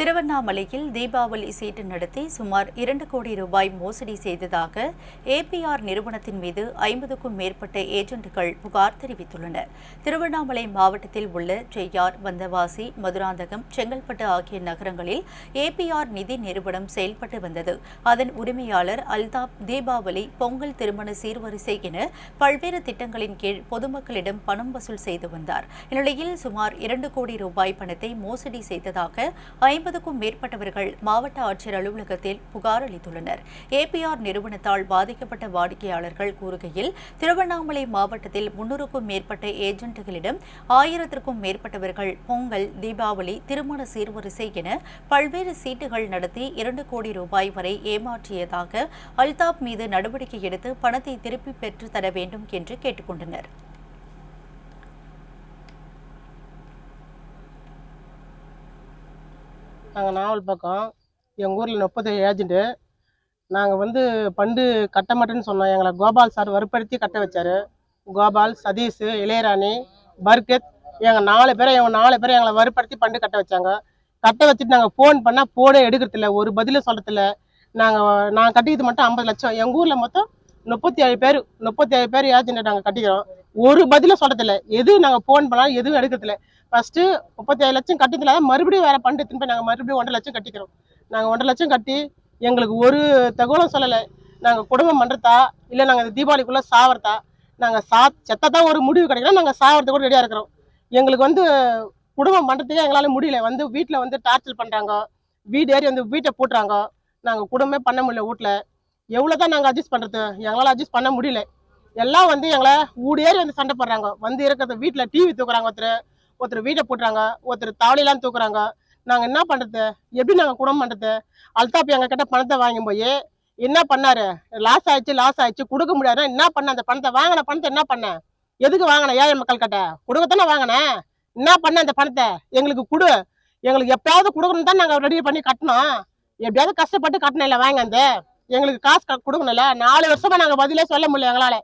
திருவண்ணாமலையில் தீபாவளி சீட்டு நடத்தி சுமார் இரண்டு கோடி ரூபாய் மோசடி செய்ததாக ஏபிஆர் நிறுவனத்தின் மீது ஐம்பதுக்கும் மேற்பட்ட ஏஜென்ட்டுகள் புகார் தெரிவித்துள்ளனர். திருவண்ணாமலை மாவட்டத்தில் உள்ள செய்யார் வந்தவாசி மதுராந்தகம் செங்கல்பட்டு ஆகிய நகரங்களில் ஏபிஆர் நிதி நிறுவனம் செயல்பட்டு வந்தது. அதன் உரிமையாளர் அல்தாப் தீபாவளி பொங்கல் திருமண சீர்வரிசை என பல்வேறு திட்டங்களின் கீழ் பொதுமக்களிடம் பணம் வசூல் செய்து வந்தார். இந்நிலையில் சுமார் இரண்டு கோடி ரூபாய் பணத்தை மோசடி செய்ததாக ஐம்பது ஐம்பதுக்கும் மேற்பட்டவர்கள் மாவட்ட ஆட்சியர் அலுவலகத்தில் புகார் அளித்துள்ளனர். ஏபிஆர் நிறுவனத்தால் பாதிக்கப்பட்ட வாடிக்கையாளர்கள் கூறுகையில் திருவண்ணாமலை மாவட்டத்தில் முன்னூறுக்கும் மேற்பட்ட ஏஜென்ட்டுகளிடம் ஆயிரத்திற்கும் மேற்பட்டவர்கள் பொங்கல் தீபாவளி திருமண சீர்வரிசை என பல்வேறு சீட்டுகள் நடத்தி இரண்டு கோடி ரூபாய் வரை ஏமாற்றியதாக அல்தாப் மீது நடவடிக்கை எடுத்து பணத்தை திருப்பி பெற்று தர வேண்டும் என்று கேட்டுக்கொண்டனர். நாங்கள் நாவல் பக்கம் எங்கள் ஊரில் முப்பது ஏஜென்ட்டு நாங்கள் வந்து பண்டு கட்ட மாட்டேன்னு சொன்னோம். எங்களை கோபால் சார் வற்புறுத்தி கட்ட வச்சார். கோபால் சதீஷ் இளையராணி பர்கத் எங்கள் நாலு பேரை எங்கள் நாலு பேரை எங்களை வற்புறுத்தி பண்டு கட்ட வச்சாங்க. கட்ட வச்சுட்டு நாங்கள் ஃபோன் பண்ணால் ஃபோனே எடுக்கிறதில்ல ஒரு பதிலும் சொல்கிறதில்ல நாங்கள் நான் கட்டிக்கிறது மட்டும் ஐம்பது லட்சம். எங்கள் ஊரில் மொத்தம் முப்பத்தி ஏழு பேர் முப்பத்தி ஏழு பேர் ஏஜென்ட் நாங்கள் கட்டிக்கிறோம். ஒரு பதிலும் சொல்கிறதில்ல எதுவும் நாங்கள் ஃபோன் பண்ணாலும் எதுவும் எடுக்கிறதில்ல ஃபர்ஸ்ட்டு முப்பத்தி ஏழு லட்சம் கட்டித்துல மறுபடியும் வேற பண்டு திரும்ப நாங்கள் மறுபடியும் ஒன்றரை லட்சம் கட்டிக்கிறோம். நாங்கள் ஒன்றரை லட்சம் கட்டி எங்களுக்கு ஒரு தகவலும் சொல்லலை. நாங்கள் குடும்பம் பண்ணுறதா இல்லை நாங்கள் இந்த தீபாவளிக்குள்ளே சாவறதா நாங்கள் சா செத்ததான் ஒரு முடிவு கிடைக்கல நாங்கள் சாவறது கூட ரெடியாக இருக்கிறோம். எங்களுக்கு வந்து குடும்பம் பண்ணுறதுக்கே எங்களால் முடியல. வந்து வீட்டில் வந்து டார்ச்சர் பண்ணுறாங்க வீடு ஏறி வந்து வீட்டை பூட்டுறாங்க. நாங்கள் குடும்பமே பண்ண முடியல வீட்டில் எவ்வளோ தான் நாங்கள் அட்ஜஸ்ட் பண்ணுறது எங்களால் அட்ஜஸ்ட் பண்ண முடியல. எல்லாம் வந்து எங்களை ஊடு ஏறி வந்து சண்டை போடுறாங்க. வந்து இருக்கிறத வீட்டில் டிவி தூக்குறாங்க ஒருத்தர். ஒருத்தர் வீட்டை போட்டுறாங்க ஒருத்தர் தாவலிலாம் தூக்குறாங்க. நாங்கள் என்ன பண்ணுறது எப்படி நாங்கள் குடும்பம் பண்ணுறது அல்தாப்பி எங்கள் கிட்ட பணத்தை வாங்கி போய் என்ன பண்ணாரு? லாஸ் ஆயிடுச்சு லாஸ் ஆயிடுச்சு கொடுக்க முடியாது என்ன பண்ண? அந்த பணத்தை வாங்கின பணத்தை என்ன பண்ண? எதுக்கு வாங்கின? ஏழை மக்கள் கிட்ட கொடுக்கத்தானே வாங்கினேன் என்ன பண்ண அந்த பணத்தை? எங்களுக்கு கொடு. எங்களுக்கு எப்பயாவது கொடுக்கணும் தான் நாங்கள் ரெடி பண்ணி கட்டணும் எப்படியாவது கஷ்டப்பட்டு கட்டணும் இல்லை வாங்க அந்த எங்களுக்கு காசு க- கொடுக்கணும்ல. நாலு வருஷமா நாங்கள் பதிலே சொல்ல முடியல எங்களால்.